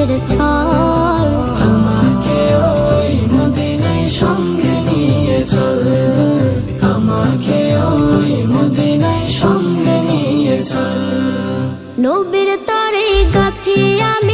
কিসের ছল। আমাকে ওই মদিনায় সঙ্গে নিয়ে চল। আমাকে ওই মদিনায় সঙ্গে নিয়ে চল। নবীর তরে গাথি আমি